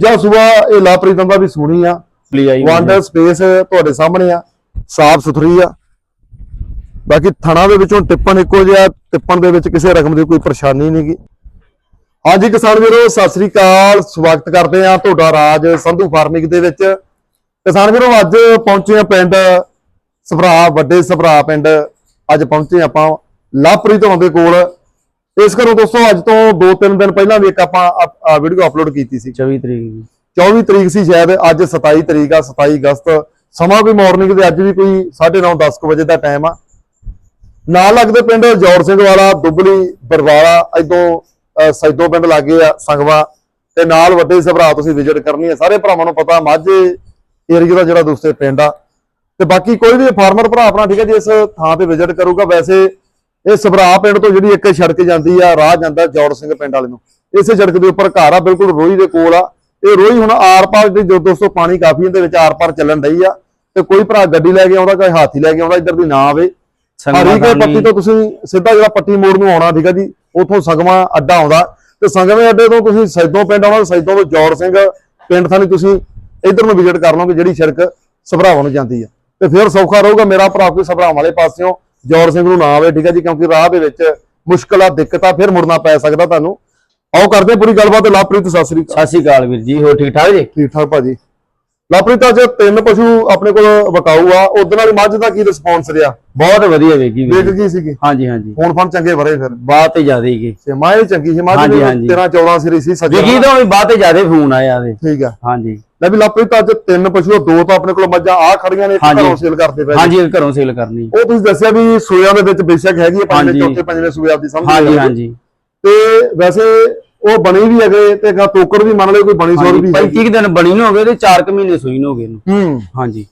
ਜਾਂ ਸਵੇਰ ਇਹ ਲਾਪਰੀਤਾਂ ਦਾ ਵੀ ਸੋਹਣੀ ਆ। ਲਈ ਆਈ ਵੰਡਰ ਸਪੇਸ ਤੁਹਾਡੇ ਸਾਹਮਣੇ ਆ। ਸਾਫ਼ ਸੁਥਰੀ ਆ। ਬਾਕੀ ਥਣਾ ਦੇ ਵਿੱਚੋਂ ਟਿੱਪਣ ਇੱਕੋ ਜਿਹਾ ਟਿੱਪਣ ਦੇ ਵਿੱਚ ਕਿਸੇ ਰਕਮ ਦੀ ਕੋਈ ਪਰੇਸ਼ਾਨੀ ਨਹੀਂਗੀ ਹਾਂਜੀ ਕਿਸਾਨ ਵੀਰੋ ਸਤਿ ਸ੍ਰੀ ਅਕਾਲ। ਸਵਾਗਤ ਕਰਦੇ ਆ ਤੁਹਾਡਾ ਰਾਜ ਸੰਧੂ ਫਾਰਮਿੰਗ ਦੇ ਵਿੱਚ। ਕਿਸਾਨ ਵੀਰੋ ਅੱਜ ਪਹੁੰਚੇ ਆ ਪਿੰਡ ਸਭਰਾ ਵੱਡੇ ਸਭਰਾ ਪਿੰਡ। ਅੱਜ ਪਹੁੰਚੇ ਆਪਾਂ ਲਾਪਰੀਤ ਦੇ ਕੋਲ। ਇਸ ਘਰੋਂ ਦੋਸਤੋ ਅੱਜ ਤੋਂ 2-3 ਦਿਨ ਪਹਿਲਾਂ ਵੀ ਇੱਕ ਆਪਾਂ ਵੀਡੀਓ ਅਪਲੋਡ ਕੀਤੀ ਸੀ। 24 ਤਰੀਕ ਦੀ। 24 ਤਰੀਕ ਸੀ ਸ਼ਾਇਦ ਅੱਜ 27 ਤਰੀਕ ਆ 27 ਅਗਸਤ। ਸਮਾਂ ਵੀ ਮਾਰਨਿੰਗ ਦੇ ਅੱਜ ਵੀ ਕੋਈ 9:30 10 ਵਜੇ ਦਾ ਟਾਈਮ ਆ। ਨਾਲ ਲੱਗਦੇ ਪਿੰਡ ਜੌਰ ਸਿੰਘ ਵਾਲਾ ਦੁੱਬਲੀ ਬਰਵਾਲਾ ਇਦੋਂ ਸੈਦੋਂ ਪਿੰਡ ਲਾਗੇ ਆ ਸੰਗਵਾ। ਤੇ ਨਾਲ ਵੱਡੇ ਸਭਰਾ ਤੁਸੀਂ ਵਿਜ਼ਿਟ ਕਰਨੀ ਹੈ ਸਾਰੇ ਭਰਾਵਾਂ ਨੂੰ ਪਤਾ ਮਾਝੇ ਏਰੀਆ ਦਾ ਜਿਹੜਾ ਦੋਸਤੇ ਪਿੰਡ ਆ। ਤੇ ਬਾਕੀ ਕੋਈ ਵੀ ਫਾਰਮਰ ਭਰਾ ਆਪਣਾ ਠੀਕ ਹੈ ਜੀ ਇਸ ਥਾਂ ਤੇ ਵਿਜ਼ਿਟ ਕਰੂਗਾ। ਵੈਸੇ ਇਹ ਸਭਰਾ ਪਿੰਡ ਤੋਂ ਜਿਹੜੀ ਇੱਕ ਸੜਕ ਜਾਂਦੀ ਆ ਰਾਹ ਜਾਂਦਾ ਜੌਰ ਸਿੰਘ ਪਿੰਡ ਵਾਲੇ ਨੂੰ। ਇਸੇ ਸੜਕ ਦੇ ਉੱਪਰ ਘਰ ਆ ਬਿਲਕੁਲ ਰੋਈ ਦੇ ਕੋਲ ਆ। ਇਹ ਰੋਈ ਹੁਣ ਆਰ-ਪਾਰ ਦੀ ਜੋ ਦੋਸਤੋ ਪਾਣੀ ਕਾਫੀ ਇਹਦੇ ਵਿੱਚ ਆਰ-ਪਾਰ ਚੱਲਣ ਡਈ ਆ। ਤੇ ਕੋਈ ਭਰਾ ਗੱਡੀ ਲੈ ਕੇ ਆਉਂਦਾ ਕੋਈ ਹਾਥੀ ਲੈ ਕੇ ਆਉਂਦਾ ਇੱਧਰ ਦੀ ਨਾ ਆਵੇ। ਹਰੀਕੇ ਪੱਟੀ ਤੋਂ ਤੁਸੀਂ ਸਿੱਧਾ ਜਿਹੜਾ ਪੱਟੀ ਮੋੜ ਨੂੰ ਆਉਣਾ ਠੀਕ ਆ ਜੀ ਉਥੋਂ ਸੰਗਵਾ ਅੱਡਾ ਆਉਂਦਾ। ਤੇ ਸੰਗਵੇਂ ਅੱਡੇ ਤੋਂ ਤੁਸੀਂ ਸੈਦੋਂ ਪਿੰਡ ਆਉਣਾ ਸੈਦੋਂ ਤੋਂ ਜੌਰ ਸਿੰਘ ਪਿੰਡ ਥਾਣੀ ਤੁਸੀਂ ਇੱਧਰ ਨੂੰ ਵਿਜ਼ਿਟ ਕਰ ਲਓਗੇ ਜਿਹੜੀ ਸੜਕ ਸਭਰਾਵਾਂ ਨੂੰ ਜਾਂਦੀ ਆ। ਤੇ ਫਿਰ ਸੌਖਾ ਰਹੂਗਾ ਮੇਰਾ ਭਰਾ ਕੋਈ ਸਭਰਾਵਾਂ ਵਾਲੇ ਪਾਸਿਓਂ। ਜੌਰ ਸਿੰਘ ਨੂੰ ਨਾ ਆਵੇ ਠੀਕ ਆ ਜੀ ਕਿਉਂਕਿ ਰਾਹ ਦੇ ਵਿੱਚ ਮੁਸ਼ਕਲ ਦਿੱਕਤ ਫਿਰ ਮੁੜਨਾ ਪੈ ਸਕਦਾ ਤੁਹਾਨੂੰ। ਆਓ ਕਰਦੇ ਹਾਂ ਪੂਰੀ ਗੱਲਬਾਤ। ਲਾਪ੍ਰੀਤ ਸਤਿ ਸ੍ਰੀ ਅਕਾਲ। ਸਤਿ ਸ਼੍ਰੀ ਅਕਾਲ ਵੀਰ ਜੀ ਹੋਰ ਠੀਕ ਠਾਕ ਜੀ? ਠੀਕ ਠਾਕ ਭਾਜੀ। ਲਾਪ੍ਰੀਤ ਅੱਜ ਤਿੰਨ ਪਸ਼ੂ ਆਪਣੇ ਕੋਲ ਵਕਾਊ ਆ। ਉਦੋਂ ਵਾਲੀ ਮੱਝ ਦਾ ਕੀ ਰਿਸਪੌਂਸ ਰਿਹਾ? ਬਹੁਤ ਵਧੀਆ ਵੇਗੀ ਵੇਚ ਗਈ ਸੀਗੀ? ਹਾਂਜੀ ਹਾਂਜੀ। ਫੋਨ ਫਨ ਚੰਗੇ ਭਰੇ ਫਿਰ। ਬਾਤ ਤੇ ਜ਼ਿਆਦਾ ਹੀ ਤੇ ਮਾਂ ਇਹ ਚੰਗੀ ਸੀ। ਮੱਝ ਹਾਂਜੀ, ਦੀ ਹਾਂਜੀ। 13 14 ਸਿਰੀ ਸੀ ਸੱਜਣ ਵਿਕੀ ਤੋਂ ਵੀ ਬਾਤ ਤੇ ਜ਼ਿਆਦਾ ਫੋਨ ਆਇਆ ਦੇ ਠੀਕ ਆ। ਹਾਂਜੀ। ਲੈ ਵੀ ਲਾਪ੍ਰੀਤ ਅੱਜ ਤਿੰਨ ਪਸ਼ੂ ਦੋ ਤਾਂ ਆਪਣੇ ਕੋਲ ਮੱਝਾਂ ਆ ਖੜੀਆਂ ਨੇ। ਘਰੋਂ ਸੇਲ ਕਰਦੇ ਪਏ। ਹਾਂਜੀ ਘਰੋਂ ਸੇਲ ਕਰਨੀ। ਉਹ ਤੁਸੀਂ ਦੱਸਿਆ ਵੀ ਸੂਇਆਂ ਦੇ ਵਿੱਚ ਬੇਸ਼ੱਕ ਹੈਗੀ ਆ ਪੰਜਵੇਂ। ਚੌਥੇ ਪੰਜਵੇਂ ਸੂਏ ਆਪਦੀ ਸਮਝ ਹਾਂਜੀ। ਹਾਂਜੀ। ਤੇ ਵੈਸੇ ਉਹ ਬਣੀ ਵੀ ਹੈਗੇ ਤੇ ਗਾ ਤੋਕੜ ਵੀ ਮੰਨ ਲਓ ਕੋਈ ਬਣੀ ਸੌਰ ਵੀ 35 ਕੁ ਦਿਨ ਬਣੀ ਨੂੰ ਹੋ ਗਏ ਤੇ 4 ਕੁ ਮਹੀਨੇ ਸੂਈ ਨੂੰ ਹੋ ਗਏ ਨੂੰ ਹੂੰ। ਹਾਂਜੀ।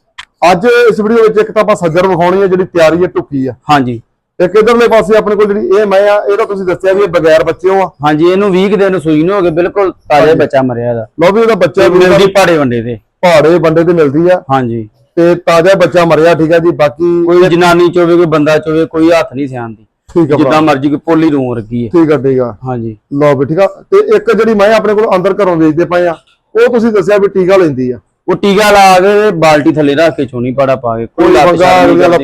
ਅੱਜ ਇਸ ਵੀਡੀਓ ਵਿੱਚ ਇੱਕ ਤਾਂ ਆਪਾਂ ਸੱਜਰ ਵਿਖਾਉਣੀ ਹੈ ਜਿਹੜੀ ਤਿਆਰੀ ਹੈ ਟੁੱਕੀ ਆ ਹਾਂਜੀ। ਇੱਕ ਇਧਰਲੇ ਪਾਸੇ ਆਪਣੇ ਕੋਲ ਜਿਹੜੀ ਇਹ ਮੈਂ ਆ ਇਹਦਾ ਤੁਸੀਂ ਦੱਸਿਆ ਵੀ ਇਹ ਬਗੈਰ ਬੱਚਿਓ ਆ। ਹਾਂਜੀ ਇਹਨੂੰ 20 ਕੁ ਦਿਨ ਸੂਈ ਨੂੰ ਹੋ ਗਏ ਬਿਲਕੁਲ ਤਾਜ਼ਾ ਬੱਚਾ ਮਰਿਆ ਦਾ ਲੋ ਵੀ ਇਹਦਾ ਬੱਚਾ ਵੀ ਮਿਲਦੀ ਪਾੜੇ ਵੰਡੇ ਤੇ। ਪਹਾੜੇ ਬੰਦੇ ਤੇ ਮਿਲਦੀ ਆ। ਹਾਂਜੀ। ਤੇ ਤਾਜ਼ਾ ਬੱਚਾ ਮਰਿਆ ਠੀਕ ਆ ਜੀ ਬਾਕੀ ਕੋਈ ਜਨਾਨੀ ਚੋਵੇ ਕੋਈ ਬੰਦਾ ਚੋਵੇ ਕੋਈ ਹੱਥ ਨਹੀਂ ਸਿਆਣਦੀ। ਠੀਕ ਆ ਜਿੱਦਾਂ ਮਰਜ਼ੀ ਕੋਈ ਪੋਲੀ ਰੂੰ ਵਰਗੀ ਹੈ। ਠੀਕ ਆ ਠੀਕ ਆ। ਹਾਂਜੀ। ਲੋ ਵੀ ਠੀਕ ਆ। ਤੇ ਇੱਕ ਜਿਹੜੀ ਮੈਂ ਆਪਣੇ ਕੋਲ ਅੰਦਰ ਘਰੋਂ ਵੇਚਦੇ ਪਏ ਆ ਉਹ ਤੁਸੀਂ ਦੱਸਿਆ ਵੀ ਟੀਕਾ ਲੈਂਦੀ ਆ। ਉਹ ਟੀਕਾ ਲਾ ਕੇ ਬਾਲਟੀ ਥੱਲੇ ਰੱਖ ਕੇ ਚੋਣੀ ਪਾੜਾ ਪਾ ਕੇ ਕੋਈ ਲੱਤ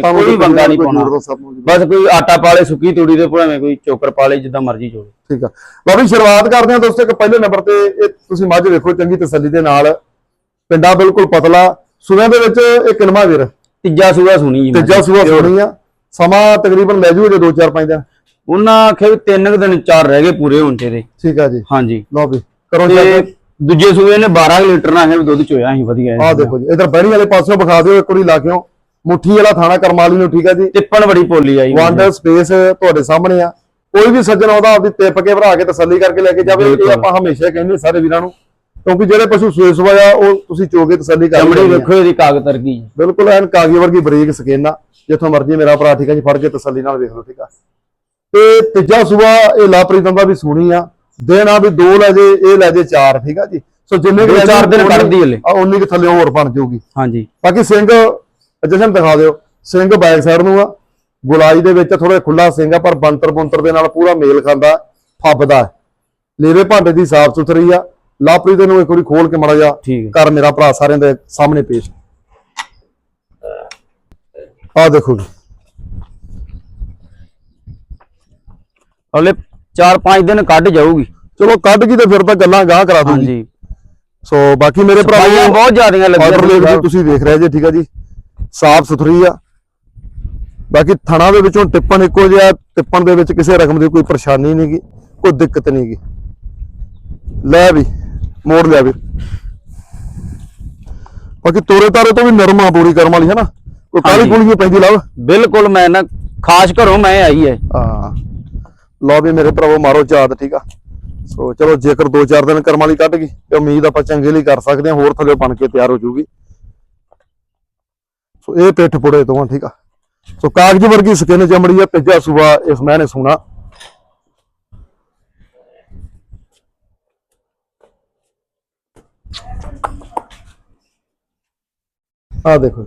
ਕੋਈ ਬੰਗਾ ਨਹੀਂ ਪਾਉਣਾ। ਜੋੜ। ਬਸ ਕੋਈ ਆਟਾ ਪਾਲੇ ਸੁੱਕੀ ਤੂੜੀ ਦੇ ਭਾਵੇਂ ਕੋਈ ਚੋਕਰ ਪਾਲੇ ਜਿੱਦਾਂ ਮਰਜ਼ੀ ਚੋਵੇ ਠੀਕ ਆ। ਲਓ ਵੀ ਸ਼ੁਰੂਆਤ ਕਰਦੇ ਹਾਂ ਦੋਸਤੋ ਇੱਕ ਪਹਿਲੇ ਨੰਬਰ ਤੇ ਇਹ ਤੁਸੀਂ ਮੱਝ ਵੇਖੋ ਚੰਗੀ ਤਸੱਲੀ ਦੇ ਨਾਲ। ਪਿੰਡਾ ਬਿਲਕੁਲ ਪਤਲਾ। ਸੁਣਿਆ ਦੇ ਵਿੱਚ ਇਹ ਕਿਨਮਾ ਵੀਰ। ਤੀਜਾ ਸੂਆ ਸੁਣੀ ਜੀ। ਤੀਜਾ ਸੂਆ ਸੋਣੀ ਆ। ਸਮਾਂ ਤਕਰੀਬਨ ਲੈ ਜੂ ਜੇ 2-4 5 ਦਿਨ? ਉਹਨਾਂ ਆਖਿਆ ਵੀ ਤਿੰਨ ਕੁ ਦਿਨ ਚਾਰ ਰਹਿ ਗਏ ਪੂਰੇ ਹੋਣ ਤੇ ਦੇ ਠੀਕ ਆ ਜੀ। ਹਾਂਜੀ। ਲਓ ਵੀ ਕਰੋ ਤੇ ਚੈੱਕ। ਦੂਜੇ ਸੂਏ ਨੇ 12 ਕੁ ਲੀਟਰ ਨਾਲ ਵੀ ਦੁੱਧ ਚੋਇਆ ਸੀ ਵਧੀਆ ਆਹ ਦੇਖੋ ਜੀ ਇਧਰ ਬਹਿਣੀ ਵਾਲੇ ਪਾਸਿਓਂ ਵਿਖਾ ਦਿਓ ਇੱਕ ਵਾਰੀ ਲਾ ਕੇ ਮੁੱਠੀ ਵਾਲਾ ਥਾਣਾ ਕਰਮਾਲੀ ਨੂੰ ਠੀਕ ਆ ਜੀ। ਟਿੱਪਣ ਬੜੀ ਪੋਲੀ ਆਈ ਵੰਡਰ ਸਪੇਸ ਤੁਹਾਡੇ ਸਾਹਮਣੇ ਆ। ਕੋਈ ਵੀ ਸੱਜਣ ਆਉਂਦਾ ਆਪਦੀ ਟਿੱਪ ਕੇ ਭਰਾ ਕੇ ਤਸੱਲੀ ਕਰਕੇ ਲੈ ਕੇ ਜਾਵੇ ਇਹ ਬਿਲਕੁਲ। ਆਪਾਂ ਹਮੇਸ਼ਾ ਕਹਿੰਦੇ ਸਾਰੇ ਵੀਰਾਂ ਨੂੰ। ਕਿਉਂਕਿ ਜਿਹੜੇ ਪਸ਼ੂ ਸੂਏ ਸੁਆ ਆ ਉਹ ਤੁਸੀਂ ਚੋਗੇ ਤਸੱਲੀ ਕਰ ਚਮੜੀ। ਵੇਖੋ ਇਹਦੀ ਕਾਗਜ਼ ਤਰਗੀ ਬਿਲਕੁਲ ਐਨ ਕਾਗੀ ਵਰਗੀ ਬਰੀਕ ਸਕੇਨ ਆ ਜਿੱਥੋਂ ਮਰਜ਼ੀ ਮੇਰਾ ਭਰਾ ਠੀਕ ਆ ਜੀ ਫੜ ਕੇ ਤਸੱਲੀ ਨਾਲ ਵੇਖ ਲਓ ਠੀਕ ਆ। ਤੇ ਤੀਜਾ ਸੂਆ ਇਹ ਲਾਪਰੀਤਾਂ ਦਾ ਵੀ ਸੋਹਣੀ ਆ। ਦਿਨ ਆ ਵੀ ਦੋ ਲੈ ਜੇ ਇਹ ਲੈ ਜੇ ਚਾਰ ਠੀਕ ਆ ਜੀ। ਸੋ ਜਿੰਨੇ ਲੈ ਚਾਰ ਦਿਨ ਕੱਢਦੀ ਹਲੇ। ਆ ਉਨੀ ਕਿ ਥੱਲੇ ਹੋਰ ਬਣ ਜਾਊਗੀ। ਹਾਂਜੀ। ਬਾਕੀ ਸਿੰਘ ਜਸ਼ਨ ਦਿਖਾ ਦਿਓ। ਸਿੰਘ ਬੈਕ ਸਾਈਡ ਨੂੰ ਆ। ਗੁਲਾਈ ਦੇ ਵਿੱਚ ਥੋੜਾ ਖੁੱਲਾ ਸਿੰਘ ਆ ਪਰ ਬੰਤਰ ਬੰਤਰ ਦੇ ਨਾਲ ਪੂਰਾ ਮੇਲ ਖਾਂਦਾ ਫੱਬਦਾ। ਹੈ। ਲੇਵੇ ਭਾਂਡੇ ਦੀ ਸਾਫ਼ ਸੁਥਰੀ ਆ। ਲਾਪਰੀ ਦੇ ਨੂੰ ਇੱਕ ਵਾਰੀ ਖੋਲ ਕੇ ਮੜਾ ਜਾ ਕਰ ਮੇਰਾ ਭਰਾ ਸਾਰਿਆਂ ਦੇ ਸਾਹਮਣੇ ਪੇਸ਼। ਆ ਦੇਖੋ ਹਲੇ 4-5 ਦਿਨ ਕੱਢ ਜਾਊਗੀ। ਚਲੋ ਕੱਢ ਗਈ ਤੇ ਫਿਰ ਤਾਂ ਗੱਲਾਂ ਗਾਹ ਕਰਾ ਦੂੰਗੀ। ਹਾਂਜੀ। ਸੋ ਬਾਕੀ ਮੇਰੇ ਭਰਾ ਸਫਾਈਆਂ ਬਹੁਤ ਜ਼ਿਆਦੀਆਂ ਲੱਗੀਆਂ ਤੁਸੀਂ ਦੇਖ ਰਹੇ ਜੇ ਠੀਕ ਆ ਜੀ। ਸਾਫ਼ ਸੁਥਰੀ ਆ। ਬਾਕੀ ਥਣਾ ਦੇ ਵਿੱਚੋਂ ਟਿੱਪਣ ਇੱਕੋ ਜਿਹਾ ਟਿੱਪਣ ਦੇ ਵਿੱਚ ਕਿਸੇ ਰਕਮ ਦੀ ਕੋਈ ਪਰੇਸ਼ਾਨੀ ਨਹੀਂਗੀ ਕੋਈ ਦਿੱਕਤ ਨਹੀਂਗੀ ਲੈ ਵੀ। ਮੋੜ ਲਿਆ ਵੀ ਬਾਕੀ ਤੋਰੇ ਤਾਰੇ ਤੋਂ ਵੀ ਨਰਮ ਪੂਰੀ ਕਰਮ ਵਾਲੀ ਹੈ ਨਾ? ਕੋਈ ਕਾਲੀ। ਕੁਲੀ ਪੈਂਦੀ ਲਵ? ਬਿਲਕੁਲ ਮੈਂ ਨਾ ਖਾਸ ਘਰੋਂ ਮੈਂ ਆਈ ਹੈ ਹਾਂ। ਲਓ ਵੀ ਮੇਰੇ ਭਰਾਵੋ ਮਾਰੋ ਚਾਦ ਠੀਕ ਆ? ਸੋ ਚਲੋ ਜੇਕਰ 2-4 ਦਿਨ ਕਰਮ ਵਾਲੀ ਕੱਢ ਗਈ ਤੇ ਉਮੀਦ ਆਪਾਂ ਚੰਗੇ ਲਈ ਕਰ ਸਕਦੇ ਹਾਂ ਹੋਰ ਥੱਲੇ ਬਣ ਕੇ ਤਿਆਰ ਹੋ ਜੂਗੀ। ਸੋ ਇਹ ਪਿੱਠ ਪੁੜੇ ਤੋਂ ਠੀਕ ਆ? ਸੋ ਕਾਗਜ਼ ਵਰਗੀ ਸਕਿਨ ਚਮੜੀ ਆ ਤੀਜਾ ਸੂਆ ਇਸ ਮਹੀਨੇ ਸੋਣਾ ਆ ਦੇਖੋ।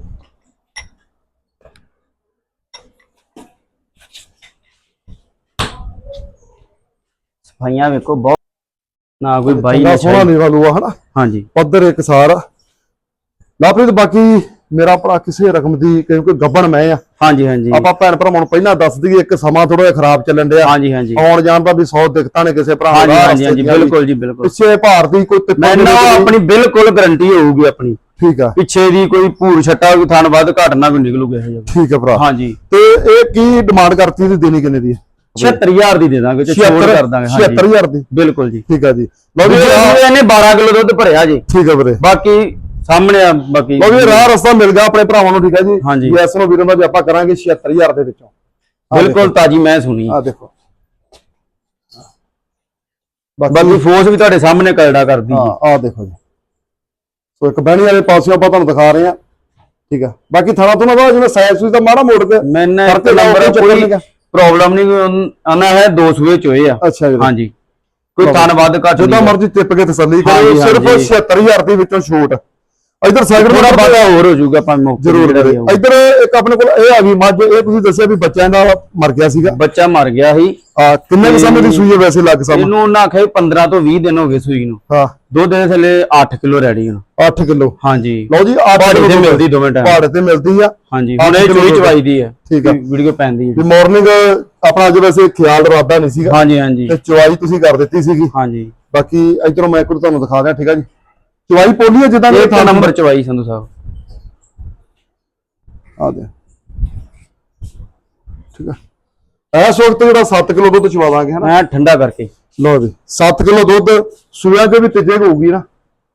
ਸਫਾਈਆਂ ਵੇਖੋ ਬਹੁਤ ਨਾ ਕੋਈ ਬਾਈ ਨੇ ਸੋਹਣਾ ਨੀਵਾ ਲੂਆ ਹਨਾ? ਹਾਂਜੀ। ਪੱਧਰ ਇੱਕ ਸਾਰ ਲਾਪ੍ਰੀਤ ਬਾਕੀ ਮੇਰਾ ਭਰਾ ਕਿਸੇ ਰਕਮ ਦੀ ਕਿਉਂਕਿ ਗੱਬਣ ਮੈਂ ਆ। ਹਾਂਜੀ ਹਾਂਜੀ। ਆਪਾਂ ਭੈਣ ਭਰਾਵਾਂ ਨੂੰ ਪਹਿਲਾਂ ਦੱਸ ਦਈਏ ਇੱਕ ਸਮਾਂ ਥੋੜਾ ਜਿਹਾ ਖਰਾਬ ਚੱਲਣ ਡਿਆ। ਹਾਂਜੀ ਹਾਂਜੀ। ਆਉਣ ਜਾਣ ਦਾ ਵੀ 100 ਦਿੱਕਤਾਂ ਨੇ ਕਿਸੇ ਭਰਾ ਹਾਂਜੀ ਹਾਂਜੀ ਵੀ। ਬਿਲਕੁਲ ਜੀ ਬਿਲਕੁਲ। ਪਿੱਛੇ ਭਾਰ ਦੀ ਕੋਈ ਮੈਂ ਨਹੀਂ ਨਾ। ਆਪਣੀ ਬਿਲਕੁਲ ਗਾਰੰਟੀ ਹੋਊਗੀ ਆਪਣੀ। ਠੀਕ ਆ। ਪਿੱਛੇ ਦੀ ਕੋਈ ਭੂਰ ਛੱਟਾ ਕੋਈ ਥਣ ਵੱਧ ਘਟ ਨਾ ਕੋਈ ਨਿਕਲੂਗਾ ਇਹ ਠੀਕ ਆ ਭਰਾ। ਹਾਂਜੀ। ਤੇ ਇਹ ਕੀ ਡਿਮਾਂਡ ਕਰਤੀ ਇਹਦੀ ਦੇਣੀ ਕਿੰਨੇ ਦੀ ਹੈ? 76000 ਦੀ ਦੇ ਦਾਂਗੇ ਤੇ ਛੋੜ ਕਰ ਦਾਂਗੇ ਹਾਂਜੀ। 76000 ਦੀ। ਬਿਲਕੁਲ ਜੀ। ਠੀਕ ਆ ਜੀ। ਲਓ ਵੀ ਇਹਨੇ 12 ਕਿਲੋ ਦੁੱਧ ਭਰਿਆ ਜੀ। ਠੀਕ ਆ ਵੀਰੇ। ਬਾਕੀ ਸਾਹਮਣੇ ਆ ਬਾਕੀ। ਵੀ ਰਾਹ ਰਸਤਾ ਮਿਲ ਗਿਆ ਆਪਣੇ ਭਰਾਵਾਂ ਨੂੰ ਠੀਕ ਆ ਜੀ। ਹਾਂਜੀ। ਐਸ ਨੂੰ ਵੀਰਾਂ ਦਾ ਵੀ ਆਪਾਂ ਕਰਾਂਗੇ 76000 ਦੇ ਵਿੱਚੋਂ। ਬਿਲਕੁਲ ਤਾਜੀ ਮੈਂ ਸੁਣੀ। ਆ ਦੇਖੋ। ਬਾਕੀ ਫੋਰਸ ਵੀ ਤੁਹਾਡੇ ਸਾਹਮਣੇ ਕਲੜਾ ਕਰਦੀ। ਹਾਂ ਆ ਦੇਖੋ ਜੀ। ਸੋ ਇੱਕ ਬਹਿਣੀ ਵਾਲੇ ਪਾਸਿਓਂ ਆਪਾਂ ਤੁਹਾਨੂੰ ਦਿਖਾ ਰਹੇ ਹਾਂ। ਠੀਕ ਆ ਬਾਕੀ ਥਾਣਾ ਤੋਂ ਨਾ ਜਿਵੇਂ ਸਾਇਜ਼ ਸੂਈ ਤਾਂ ਮਾੜਾ ਮੋੜ ਕੇ ਮੈਨੇ ਲਾਓ, ਨੰਬਰ ਕੋਈ। ਪ੍ਰੋਬਲਮ ਨਹੀਂ ਆਨਾ ਹੈ ਦੋ ਸੂਏ ਚੋਏ ਆ। ਅੱਛਾ ਜੀ। ਹਾਂਜੀ। ਕੋਈ ਵੱਧ ਘੱਟ ਜਿੱਦਾਂ ਨਹੀਂ ਮਰਜ਼ੀ ਟਿੱਪ ਕੇ ਤਸੱਲੀ ਕਰੋ ਹਾਂਜੀ, ਸਿਰਫ ਹਾਂਜੀ। 76000 ਦੇ ਵਿੱਚੋਂ ਛੂਟ। ਇਧਰ ਥੋੜਾ ਨੂੰ ਬਾਦਾ ਹੋਰ ਹੋ ਜਾਊਗਾ ਆਪਾਂ ਤੇ ਜ਼ਰੂਰ ਵੀਰੇ। ਇਧਰ ਇੱਕ ਆਪਣੇ ਕੋਲ ਇਹ ਆ ਗਈ ਮੱਝ ਇਹ ਤੁਸੀਂ ਦੱਸਿਆ ਵੀ ਬੱਚਿਆਂ ਦਾ ਮਰ ਗਿਆ ਸੀਗਾ। ਬੱਚਾ ਮਰ ਗਿਆ ਸੀ। ਆ ਕਿੰਨੇ ਕੁ ਸਮੇਂ ਦੀ ਸੂਈ ਹੈ ਵੈਸੇ ਲੱਗ ਸਮ? ਇਹਨੂੰ ਉਹਨਾਂ ਆਖਿਆ 15 ਤੋਂ 20 ਦਿਨ ਹੋ ਗਏ ਸੂਈ ਨੂੰ। ਹਾਂ। ਦੁੱਧ ਦੇ ਥੱਲੇ 8 ਕਿਲੋ ਰੈਡੀ ਹੁਣ 8 ਕਿਲੋ। ਹਾਂਜੀ। ਲਓ ਜੀ 8 ਪਹਾੜੀ ਕਿਲੋ ਤੇ ਮਿਲਦੀ ਦੋਵੇਂ ਟਾਈਮ ਪਹਾੜੇ ਤੇ ਮਿਲਦੀ ਆ। ਹਾਂਜੀ ਹੁਣ ਇਹ ਚੋਈ। ਚਵਾਈ ਦੀ ਹੈ ਠੀਕ ਆ। ਵੀਡੀਓ ਪੈਂਦੀ ਹੈ ਮਾਰਨਿੰਗ ਆਪਣਾ ਅੱਜ ਵੈਸੇ ਖਿਆਲ ਇਰਾਦਾ ਨਹੀਂ ਸੀਗਾ। ਹਾਂਜੀ ਹਾਂਜੀ। ਤੇ ਚੁਆਈ ਤੁਸੀਂ ਕਰ ਦਿੱਤੀ ਸੀਗੀ। ਹਾਂਜੀ। ਬਾਕੀ ਇਧਰੋਂ ਮੈਂ ਇੱਕ ਤੁਹਾਨੂੰ ਦਿਖਾ ਦਿਆਂ ਠੀਕ ਆ ਜੀ? ਚੁਆਈ ਪੋਲੀ ਹੈ ਜਿੱਦਾਂ ਇਹ ਤਾਂ? ਨੰਬਰ ਚਵਾਈ ਸੰਧੂ ਸਾਹਿਬ। ਆ ਦੇ। ਠੀਕ ਆ। ਇਸ ਵਕਤ ਜਿਹੜਾ 7 ਕਿਲੋ ਦੁੱਧ ਚਵਾਵਾਂਗੇ ਹਨਾ ਮੈਂ ਠੰਡਾ ਕਰਕੇ। ਲਓ ਜੀ 7 ਕਿਲੋ ਦੁੱਧ ਸੂਆਂ ਚ ਵੀ ਤੀਜੇ ਹੋਊਗੀ ਨਾ?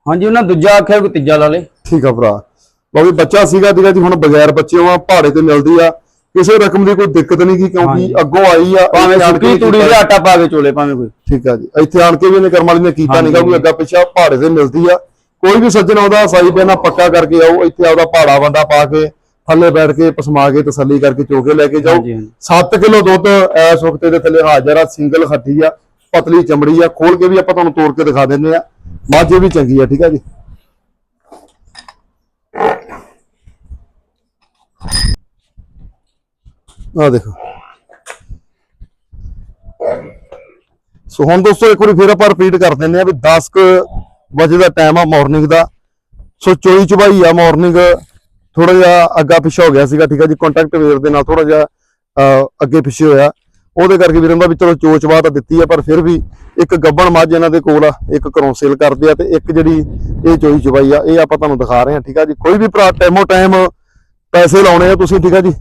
ਹਾਂਜੀ ਉਹਨਾਂ ਦੂਜਾ ਆਖਿਆ ਕੋਈ ਤੀਜਾ ਲਾ ਲੇ। ਠੀਕ ਆ ਭਰਾ। ਲਓ ਵੀ ਬੱਚਾ ਸੀਗਾ ਆ ਜੀ ਹੁਣ ਬਗੈਰ ਬੱਚਿਆਂ ਆ ਪਹਾੜੇ ਤੇ ਮਿਲਦੀ ਆ। ਕਿਸੇ ਰਕਮ ਦੀ ਕੋਈ ਦਿੱਕਤ ਨਹੀਂ ਗੀ ਕਿਉਂਕਿ। ਅੱਗੋਂ ਆਈ ਆ ਭਾਵੇਂ ਇੱਥੇ ਆਣ ਕੇ ਸੁੱਕੀ ਤੂੜੀ ਦੇ ਆਟਾ ਪਾ ਕੇ ਚੋਲੇ ਭਾਵੇਂ ਕੋਈ। ਠੀਕ ਆ ਜੀ। ਇੱਥੇ ਆਣ ਕੇ ਵੀ ਇਹਨੇ ਕਰਮ ਵਾਲੀ ਨੇ ਕੀਤਾ ਹਾਂਜੀ। ਨਹੀਂਗਾ ਕੋਈ ਅੱਗਾ ਪਿੱਛਾ ਪਹਾੜੇ ਤੇ ਮਿਲਦੀ ਆ। ਕੋਈ ਵੀ ਸੱਜਣ ਆਉਂਦਾ ਸਾਈ ਪੈਣਾ ਪੱਕਾ ਕਰਕੇ ਆਓ ਇੱਥੇ ਆਪਦਾ ਪਹਾੜਾ ਬੰਦਾ ਪਾ ਕੇ ਥੱਲੇ ਬੈਠ ਕੇ ਪਸਮਾ ਕੇ ਤਸੱਲੀ ਕਰਕੇ ਚੋ ਕੇ ਲੈ ਕੇ ਜਾਓ। ਹਾਂਜੀ, ਹਾਂਜੀ। 7 ਕਿਲੋ ਦੁੱਧ ਇਸ ਵਕਤ ਦੇ ਥੱਲੇ ਹਾਜ਼ਰ ਆ ਸਿੰਗਲ ਖੱਟੀ ਆ ਪਤਲੀ ਚਮੜੀ ਆ ਖੋਲ ਕੇ ਵੀ ਆਪਾਂ ਤੁਹਾਨੂੰ ਤੋੜ ਕੇ ਦਿਖਾ ਦਿੰਦੇ ਆ। ਮਾਝੇ ਵੀ ਚੰਗੀ ਆ ਠੀਕ ਆ ਜੀ? ਆ ਦੇਖੋ। ਸੋ ਹੁਣ ਦੋਸਤੋ ਇੱਕ ਵਾਰੀ ਫੇਰ ਆਪਾਂ ਰਿਪੀਟ ਕਰ ਦਿੰਦੇ ਆ ਵੀ 10 ਕੁ ਵਜੇ ਦਾ ਟਾਈਮ ਆ ਮਾਰਨਿੰਗ ਦਾ। ਸੋ ਚੋਈ ਚੁਬਾਈ ਆ ਮਾਰਨਿੰਗ ਥੋੜਾ ਜਿਹਾ ਅੱਗਾ ਪਿੱਛਾ ਹੋ ਗਿਆ ਸੀਗਾ ਠੀਕ ਆ ਜੀ? ਕੰਟੈਕਟ ਵੇਰ ਦੇ ਨਾਲ ਥੋੜਾ ਜਿਹਾ ਅੱਗੇ ਪਿੱਛੇ ਹੋਇਆ। ਉਹਦੇ ਕਰਕੇ ਵੀਰਾਂ ਦਾ ਵੀ ਚਲੋ ਚੋਚਵਾ ਤਾਂ ਦਿੱਤੀ ਆ ਪਰ ਫਿਰ ਵੀ ਇੱਕ ਗੱਬਣ ਮੱਝ ਇਹਨਾਂ ਦੇ ਕੋਲ ਆ ਇੱਕ ਘਰੋਂ ਸੇਲ ਕਰਦੇ ਆ ਤੇ ਇੱਕ ਜਿਹੜੀ ਇਹ ਚੋਈ ਚੁਬਾਈ ਆ ਇਹ ਆਪਾਂ ਤੁਹਾਨੂੰ ਦਿਖਾ ਰਹੇ ਆ ਠੀਕ ਆ ਜੀ? ਕੋਈ ਵੀ ਭਰਾ ਟਾਈਮੋ ਟਾਈਮ ਪੈਸੇ ਲਾਉਣੇ ਆ ਤੁਸੀਂ ਠੀਕ ਆ ਜੀ?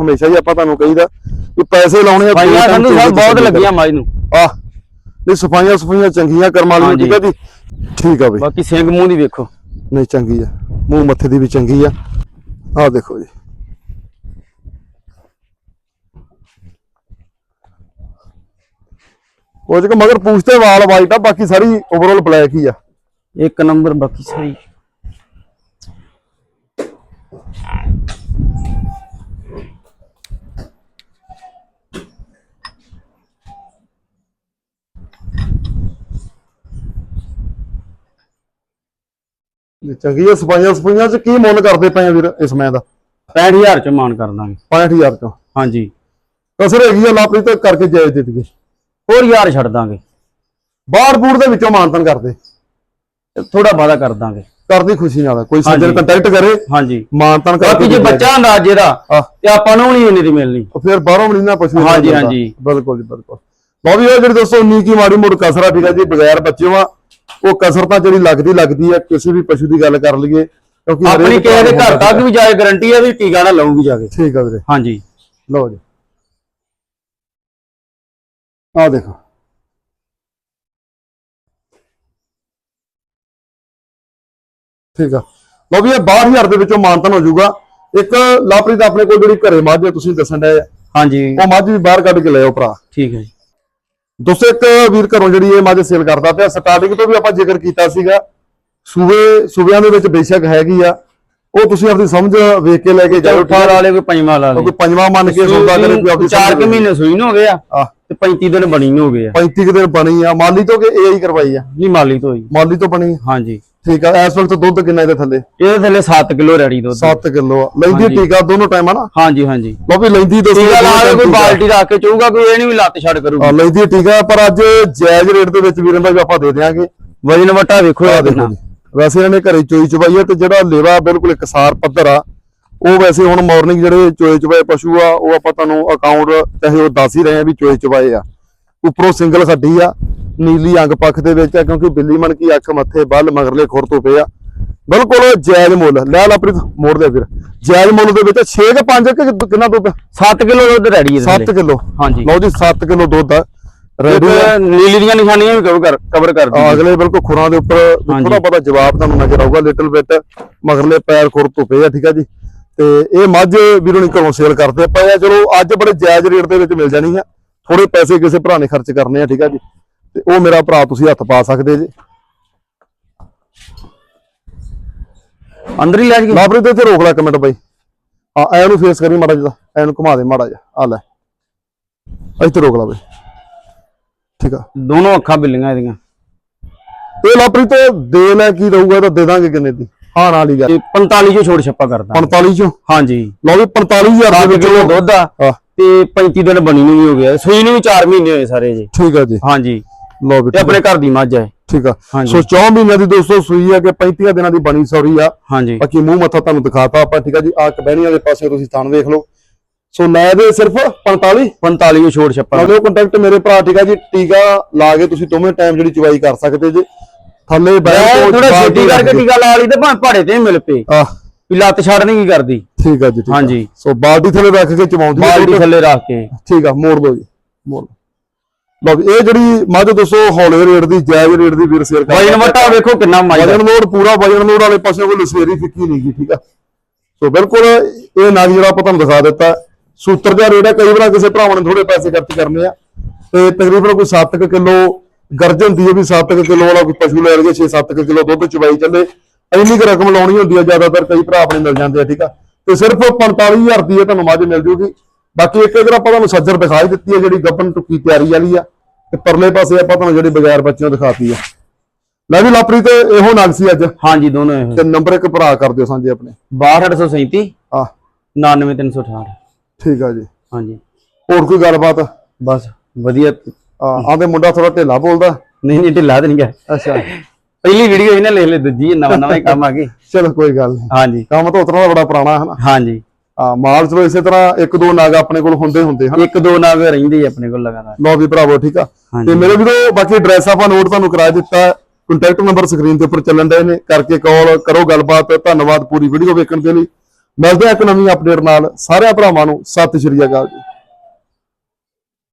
ਹਮੇਸ਼ਾ ਹੀ ਆਪਾਂ ਤੁਹਾਨੂੰ ਕਹੀਦਾ ਕਿ ਪੈਸੇ ਲਾਉਣੇ ਆ ਬਹੁਤ ਲੱਗੀਆਂ ਮਾਈ ਨੂੰ। ਆਹ ਨਹੀਂ ਸਫਾਈਆਂ ਸਫਾਈਆਂ ਚੰਗੀਆਂ ਕਰਮ ਵਾਲੀਆਂ ਠੀਕ ਆ ਜੀ ਠੀਕ ਆ ਬਈ। ਬਾਕੀ ਸਿੰਘ ਮੂੰਹ ਦੀ ਵੇਖੋ। ਨਹੀਂ ਚੰਗੀ ਆ। ਮੂੰਹ ਮੱਥੇ ਦੀ ਵੀ ਚੰਗੀ ਆ। ਆਹ ਦੇਖੋ ਜੀ। ਉਹ ਜਿਹੜਾ ਮਗਰ ਪੂਛਤੇ ਵਾਲ ਵਾਈਟ ਆ ਬਾਕੀ ਸਾਰੀ ਓਵਰਆਲ ਬਲੈਕ ਹੀ ਆ। ਇੱਕ ਨੰਬਰ ਬਾਕੀ ਸਾਰੀ। ਚੰਗੀ ਆ ਸਫਾਈਆਂ ਸਫਾਈਆਂ ਚ ਕੀ ਮੁੱਲ ਕਰਦੇ ਪਏ ਆ ਵੀਰ ਇਸ ਮੈਂ ਦਾ? 65000 ਚ ਮਾਨ ਕਰ ਦਾਂਗੇ 65000 ਚੋਂ। ਹਾਂਜੀ। ਕਸਰ ਹੈਗੀ ਆ ਲਾਪਰੀ ਤਾਂ ਕਰਕੇ ਜਾਇਜ਼ ਦਿੱਤ ਗਏ ਹੋਰ ਯਾਰ ਛੱਡ ਦਾਂਗੇ। ਬਾਹਰ ਬੂਰ ਦੇ ਵਿੱਚੋਂ ਮਾਨਤਨ ਕਰਦੇ। ਥੋੜਾ ਵਾਦਾ ਕਰ ਦਾਂਗੇ। ਕਰਦੀ ਖੁਸ਼ੀ ਨਾਲ ਕੋਈ ਸੱਜਣ। ਕੰਟੈਕਟ ਕਰੇ ਹਾਂਜੀ। ਮਾਨਤਨ ਕਰਕੇ ਬਾਕੀ ਜੇ ਦੇ ਬੱਚਾ ਅੰਦਾਜ਼ੇ ਦਾ। ਤੇ ਆਪਾਂ ਨੂੰ ਨਹੀਂ ਇੰਨੇ ਦੀ ਮਿਲਣੀ। ਫਿਰ ਬਾਹਰੋਂ ਮਲੀਨਾ ਪਸ਼ੂ ਹਾਂਜੀ, ਦਾ ਹਾਂਜੀ। ਬਿਲਕੁਲ ਜੀ ਬਿਲਕੁਲ। ਲਓ ਵੀ ਉਹ ਜਿਹੜੀ ਦੋਸਤੋ ਉਨੀ ਕੀ ਮਾੜੀ ਮੋੜ ਕਸਰਾ ਠੀਕ ਹੈ ਜੀ ਬਗੈਰ ਬੱਚਿਓ ਆ। ਉਹ ਕਸਰ ਤਾਂ ਜਿਹੜੀ ਲੱਗਦੀ ਲੱਗਦੀ ਆ ਕਿਸੇ ਵੀ ਪਸ਼ੂ ਦੀ ਗੱਲ ਕਰ ਲਈਏ ਕਿਉਂਕਿ ਆਪਣੀ ਕਿਸੇ ਦੇ ਘਰ ਤੱਕ ਵੀ ਜਾਏ ਗਾਰੰਟੀ ਆ ਵੀ ਟੀਕਾ ਨਾ ਲਾਉਂਗੀ ਜਾ ਕੇ। ਠੀਕ ਆ ਵੀਰੇ। ਹਾਂਜੀ। ਲਓ ਜੀ। ਆ ਦੇਖੋ। ਠੀਕ ਆ। ਲਓ ਵੀ ਇਹ 62000 ਦੇ ਵਿੱਚੋਂ ਮਾਨਤਨ ਹੋ ਜਾਊਗਾ। ਇੱਕ ਲਾਪਰੀ ਦਾ ਆਪਣੇ ਕੋਲ ਜਿਹੜੀ ਘਰੇ ਮੱਝ ਆ, ਤੁਸੀਂ ਦੱਸਣ ਦੇ ਹਾਂਜੀ। ਉਹ ਮੱਝ ਵੀ ਬਾਹਰ ਕੱਢ ਕੇ ਲਿਆਓ ਭਰਾ। ਠੀਕ ਹੈ ਜੀ। ਦੋਸਤੋ ਇੱਕ ਵੀਰ ਘਰੋਂ ਜਿਹੜੀ ਇਹ ਮੱਝ ਸੇਲ ਕਰਦਾ ਪਿਆ। ਸਟਾਰਟਿੰਗ ਤੋਂ ਵੀ ਆਪਾਂ ਜ਼ਿਕਰ ਕੀਤਾ ਸੀਗਾ। ਸੂਬੇ ਸੂਬਿਆਂ ਦੇ ਵਿੱਚ ਬੇਸ਼ੱਕ ਹੈਗੀ ਆ। ਉਹ ਤੁਸੀਂ ਆਪਣੀ ਸਮਝ ਵੇਖ ਕੇ ਲੈ ਕੇ ਜਾਓ। ਚੌਥਾ ਲਾ ਲੇ ਕੋਈ ਪੰਜਵਾਂ ਲਾ ਕੋਈ ਪੰਜਵਾਂ ਮੰਨ ਕੇ ਸੌਦਾ ਕਰੇ ਕੋਈ ਆਪਣੀ ਚਾਰ ਸਮਝ ਕੁ ਮਹੀਨੇ ਸੂਈ ਨੂੰ ਹੋ ਗਏ ਆ ਤੇ 35 ਦਿਨ ਬਣੀ ਨੂੰ ਹੋ ਗਏ ਆ। 35 ਕੁ ਦਿਨ ਬਣੀ ਆ। ਮਾਲੀ ਤੋਂ ਕਿ ਇਹ ਹੀ ਕਰਵਾਈ ਆ? ਨਹੀਂ ਮਾਲੀ ਤੋਂ ਹੀ। ਮਾਲੀ ਤੋਂ ਬਣੀ। ਹਾਂਜੀ। ਠੀਕ ਆ ਇਸ ਵਕਤ ਦੁੱਧ ਕਿੰਨਾ ਇਹਦੇ ਥੱਲੇ? ਇਹਦੇ ਥੱਲੇ 7 ਕਿਲੋ ਰੈਡੀ ਦੁੱਧ। 7 ਕਿਲੋ ਲੈਂਦੀ। ਟੀਕਾ ਦੋਨੋਂ ਟਾਈਮ ਆ ਨਾ? ਹਾਂਜੀ ਹਾਂਜੀ। ਵੀ ਲੈਂਦੀ ਦੱਸੋ ਟੀਕਾ ਲਾ ਕੋਈ। ਬਾਲਟੀ ਰੱਖ ਕੇ ਚੋਊਗਾ ਕੋਈ ਇਹ ਨਹੀਂ ਵੀ ਲੱਤ ਛੱਡ ਕਰੂਗਾ। ਲੈਂਦੀ ਟੀਕਾ ਪਰ ਅੱਜ ਜਾਇਜ਼ ਰੇਟ ਦੇ ਵਿੱਚ ਵੀਰਾਂ ਦਾ ਵੀ ਆਪਾਂ ਦੇ ਦਿਆਂਗੇ। ਵਜਨ ਵਟਾ ਵੇਖੋ ਆ ਦੇਖੋ ਵੈਸੇ ਇਹਨਾਂ ਨੇ ਘਰੇ ਚੋਈ ਚਵਾਈ ਹੈ ਤੇ ਜਿਹੜਾ ਲੇਵਾ ਬਿਲਕੁਲ ਇਕਸਾਰ ਪੱਧਰ ਆ ਉਹ ਵੈਸੇ ਹੁਣ ਮਾਰਨਿੰਗ ਜਿਹੜੇ ਚੋਏ ਚਵਾਏ ਪਸ਼ੂ ਆ ਉਹ ਆਪਾਂ ਤੁਹਾਨੂੰ ਅਕਾਊਂਟ ਚਾਹੇ ਉਹ ਦੱਸ ਹੀ ਰਹੇ ਆ ਵੀ ਚੋਏ ਚਵਾਏ ਆ। ਉੱਪਰੋਂ ਸਿੰਗਲ ਖੱਡੀ ਆ ਨੀਲੀ ਅੰਗ ਪੱਖ ਦੇ ਵਿੱਚ ਆ ਕਿਉਂਕਿ ਬਿੱਲੀ ਮਣ ਕੀ ਅੱਖ ਮੱਥੇ ਬੱਲ ਮਗਰਲੇ ਖੁਰ ਤੋਂ ਪਿਆ ਬਿਲਕੁਲ ਜਾਇਜ਼ ਮੁੱਲ। ਲੈ ਲਾ ਪ੍ਰੀਤ ਮੋੜ ਦੇ ਫਿਰ। ਜਾਇਜ਼ ਮੁੱਲ ਦੇ ਵਿੱਚ 6 ਕੇ 5 ਕਿ ਕਿੰਨਾ ਦੁੱਧ 7 ਕਿਲੋ ਦੁੱਧ ਰੈਡੀ ਇਹਦੇ 7 ਥੱਲੇ ਕਿਲੋ। ਹਾਂਜੀ। ਲਓ ਜੀ 7 ਕਿਲੋ ਦੁੱਧ ਆ। ਰੈਡੀ ਨੀਲੀ ਦੀਆਂ ਨਿਸ਼ਾਨੀਆਂ ਵੀ ਕਵਰ ਕਵਰ ਕਰ ਆ, ਦੀ ਅਗਲੇ ਬਿਲਕੁਲ ਖੁਰਾਂ ਦੇ ਉੱਪਰ। ਥੋੜਾ ਬਹੁਤਾ ਜਵਾਬ ਤੁਹਾਨੂੰ ਨਜ਼ਰ ਆਊਗਾ ਲਿਟਲ ਬਿਟ ਮਗਰਲੇ ਪੈਰ ਖੁਰ ਧੁੱਪੇ ਆ ਠੀਕ ਆ ਜੀ। ਤੇ ਇਹ ਮੱਝ ਵੀਰੋਂ ਨਹੀਂ ਘਰੋਂ ਸੇਲ ਕਰਦੇ ਪਏ ਆ। ਚਲੋ ਅੱਜ ਬੜੇ ਜਾਇਜ਼ ਰੇਟ ਦੇ ਵਿੱਚ ਮਿਲ ਜਾਣੀ ਆ। ਥੋੜੇ ਪੈਸੇ ਕਿਸੇ ਭਰਾ ਨੇ ਖਰਚ ਕਰਨੇ ਆ ਠੀਕ ਆ ਜੀ। ਤੇ ਉਹ ਮੇਰਾ ਭਰਾ ਤੁਸੀਂ ਹੱਥ ਪਾ ਸਕਦੇ ਜੀ। ਅੰਦਰ ਹੀ ਲੈ ਜੀ ਲਾਬਰੀ ਤੇ ਇੱਥੇ ਰੋਕ ਲੈ ਇੱਕ ਮਿੰਟ ਬਾਈ। ਆ ਐ ਨੂੰ ਫੇਸ ਕਰੀ ਮਾੜਾ ਜਿਹਾ ਐ ਨੂੰ ਘੁਮਾ ਦੇ ਮਾੜਾ ਜਿਹਾ। ਆ ਲੈ। ਇੱਥੇ ਰੋਕ ਲਾ ਬਈ। ਠੀਕ ਆ। ਦੋਨੋਂ ਅੱਖਾਂ ਬਿੱਲੀਆਂ ਇਹਦੀਆਂ। ਇਹ ਲਾਬਰੀ ਤੇ ਦੇ ਲੈ ਕੀ ਰਹੂਗਾ ਤਾਂ ਦੇ ਦਾਂਗੇ ਕਿੰਨੇ ਦੀ। ਹਾਂ ਨਾਲ ਹੀ ਗੱਲ ਤੇ 45 ਚੋਂ ਛੋੜ ਛੱਪਾ ਕਰਦਾ। 45 ਚੋਂ? ਹਾਂਜੀ। ਲਓ ਵੀ 45000 ਦੇ 7 ਵਿੱਚ ਦੁੱਧ ਆ ਆ ਤੇ 35 ਦਿਨ ਬਣੀ ਨੂੰ ਵੀ ਹੋ ਗਿਆ। ਸੂਈ ਨੂੰ ਵੀ 4 ਮਹੀਨੇ ਹੋਏ ਸਾਰੇ ਜੀ। ਠੀਕ ਆ ਜੀ। ਹਾਂਜੀ। ਲਓ ਵੀ ਆਪਣੇ ਘਰ ਦੀ ਮੱਝ ਹੈ ਠੀਕ ਆ। ਸੋ 4 ਮਹੀਨਿਆਂ ਦੀ ਦੋਸਤੋ ਸੂਈ ਆ ਕਿ 35 ਦਿਨਾਂ ਦੀ ਬਣੀ ਸੌਰੀ ਆ। ਹਾਂਜੀ। ਬਾਕੀ ਮੂੰਹ ਮੱਥਾ ਤੁਹਾਨੂੰ ਦਿਖਾਤਾ ਆਪਾਂ ਠੀਕ ਆ ਜੀ। ਆ ਕਬਹਿਣੀਆਂ ਦੇ ਪਾਸੇ ਤੁਸੀਂ ਥਣ ਵੇਖ ਲਓ। ਸੋ ਲੈ ਦੇ ਸਿਰਫ 45 45 ਚੋਂ ਛੋੜ ਛੱਪਾ ਨਾਲੇ ਕੰਟੈਕਟ ਮੇਰੇ ਭਰਾ ਠੀਕ ਆ ਜੀ। ਟੀਕਾ ਲਾ ਕੇ ਤੁਸੀਂ ਦੋਵੇਂ ਟਾਈਮ ਜਿਹੜੀ ਚਵਾਈ ਕਰ ਸਕਦੇ ਜੇ। ਥੱਲੇ ਬੈਠ ਮੈਂ ਥੋੜਾ ਛੇਤੀ ਕਰਕੇ ਟੀਕਾ ਲਾ ਲਈ ਤੇ ਭਾਵੇਂ ਭਾੜੇ ਤੇ ਮਿਲ ਪਏ। ਆ ਵੀ ਲੱਤ ਛੱਡ ਨਹੀਂ ਕੀ ਕਰਦੀ। ਠੀਕ ਆ ਜੀ। ਹਾਂਜੀ। ਸੋ ਬਾਲਟੀ ਥੱਲੇ ਰੱਖ ਕੇ ਚਵਾਉਂਦੀ ਬਾਲਟੀ। ਥੱਲੇ ਰੱਖ ਕੇ। ਠੀਕ ਆ ਮੋੜ ਲਓ ਜੀ ਮੋੜ ਲਓ ਲਓ ਇਹ ਜਿਹੜੀ ਮੱਝ ਦੋਸਤੋ ਹੌਲੇ ਰੇਟ ਦੀ ਜਾਇਜ਼ ਰੇਟ ਦੀ ਵੀਰ ਸੇਲ ਵਜਨ ਵਟਾ ਵੇਖੋ ਕਿੰਨਾ ਮੱਝ ਦਾ। ਵਜਨ ਲੋਡ ਪੂਰਾ ਵਜਨ ਲੋਡ ਵਾਲੇ ਪਾਸੇ ਕੋਈ ਲਸੇਰੀ ਫਿੱਕੀ ਨਹੀਂ ਗਈ ਠੀਕ ਆ? ਸੋ ਬਿਲਕੁਲ ਇਹ ਨਾਗ ਜਿਹੜਾ ਆਪਾਂ ਤੁਹਾਨੂੰ ਦਿਖਾ ਦਿੱਤਾ ਸੂਤਰ ਦਾ ਰੇਟ ਹੈ ਕਈ ਵਾਰ ਕਿਸੇ ਭਰਾਵਾਂ ਨੇ ਥੋੜੇ ਪੈਸੇ ਖਰਚ ਕਰਨੇ ਆ। ਤੇ ਤਕਰੀਬਨ ਕੋਈ 7 ਕਿਲੋ ਗਰਜ ਹੁੰਦੀ ਹੈ ਵੀ 7 ਕਿਲੋ ਵਾਲਾ ਕੋਈ ਪਸ਼ੂ ਲੈ ਲਈਏ 6-7 ਕਿਲੋ ਦੁੱਧ ਚਵਾਈ ਚੱਲੇ। ਇੰਨੀ ਕੁ ਰਕਮ ਲਾਉਣੀ ਹੁੰਦੀ ਹੈ ਜ਼ਿਆਦਾਤਰ ਕਈ ਭਰਾ ਆਪਣੇ ਮਿਲ ਜਾਂਦੇ ਆ ਠੀਕ ਆ? ਤੇ ਸਿਰਫ 45000 ਦੀ ਇਹ ਤੁਹਾਨੂੰ ਮੱਝ ਮਿਲ ਜੂਗੀ। ਬਾਕੀ ਇੱਕ ਇਧਰ ਆਪਾਂ ਤੁਹਾਨੂੰ ਸੱਜਰ ਦਿਖਾਈ ਦਿੱਤੀ ਹੈ ਜਿਹੜੀ ਗੱਪਨ ਟੁੱਕੀ ਤਿਆਰੀ ਵਾਲੀ ਆ। ਤੇ ਪਰਲੇ ਪਾਸੇ ਆਪਾਂ ਤੁਹਾਨੂੰ ਜਿਹੜੀ ਬਗੈਰ ਬੱਚਿਆਂ ਦਿਖਾਤੀ ਆ। ਲੈ ਵੀ ਲਾਪਰੀ ਤੇ ਇਹੋ ਨਗ ਸੀ ਅੱਜ? ਹਾਂਜੀ ਦੋਨੋਂ ਇਹੋ। ਤੇ ਨੰਬਰ ਇੱਕ ਭਰਾ ਕਰ ਦਿਓ ਸਾਂਝੇ ਆਪਣੇ। 62837 ਆ। 99368 ਠੀਕ ਆ ਜੀ। ਹਾਂਜੀ। ਹੋਰ ਕੋਈ ਗੱਲਬਾਤ? ਬਸ ਵਧੀਆ। ਆ ਆਂਦੇ ਮੁੰਡਾ ਥੋੜਾ ਢਿੱਲਾ ਬੋਲਦਾ। ਨਹੀਂ ਨਹੀਂ ਢਿੱਲਾ ਤੇ ਨਹੀਂ ਗਿਆ ਅੱਛਾ। ਪਹਿਲੀ ਵੀਡੀਓ ਇਹਨਾਂ ਲੈ ਦੂਜੀ ਇਹ ਨਵਾਂ ਨਵਾਂ ਹੀ ਕੰਮ ਆ ਗਈ ਚਲੋ ਕੋਈ ਗੱਲ ਨਹੀਂ। ਹਾਂਜੀ। ਕੰਮ ਤਾਂ ਉਤਨਾ ਦਾ ਬੜਾ ਪੁਰਾਣਾ ਹੈ ਨਾ। ਹਾਂਜੀ। ਆ ਮਾਲ ਚਲੋ ਇਸੇ ਤਰ੍ਹਾਂ ਇੱਕ ਦੋ ਨਾਗ ਆਪਣੇ ਕੋਲ ਹੁੰਦੇ ਹੁੰਦੇ ਹਨ। ਇੱਕ ਦੋ ਨਾਗ ਰਹਿੰਦੇ ਹੀ ਆਪਣੇ ਕੋਲ ਲਗਾਤਾਰ। ਲਓ ਵੀ ਭਰਾਵੋ ਠੀਕ ਆ। ਤੇ ਮੇਰੇ ਵੀਰੋ ਬਾਕੀ ਐਡਰੈਸ ਆਪਾਂ ਨੋਟ ਤੁਹਾਨੂੰ ਕਰਾ ਦਿੱਤਾ। ਕੰਟੈਕਟ ਨੰਬਰ ਸਕਰੀਨ ਦੇ ਉੱਪਰ ਚੱਲਣ ਦੇ ਨੇ। ਕਰਕੇ ਕਾਲ ਕਰੋ ਗੱਲਬਾਤ। ਧੰਨਵਾਦ ਪੂਰੀ ਵੀਡੀਓ ਵੇਖਣ ਦੇ ਲਈ। ਮਿਲਦੇ ਆ ਇੱਕ ਨਵੀਂ ਅਪਡੇਟ ਨਾਲ। ਸਾਰਿਆਂ ਭਰਾਵਾਂ ਨੂੰ ਸਤਿ ਸ਼੍ਰੀ ਅਕਾਲ ਜੀ।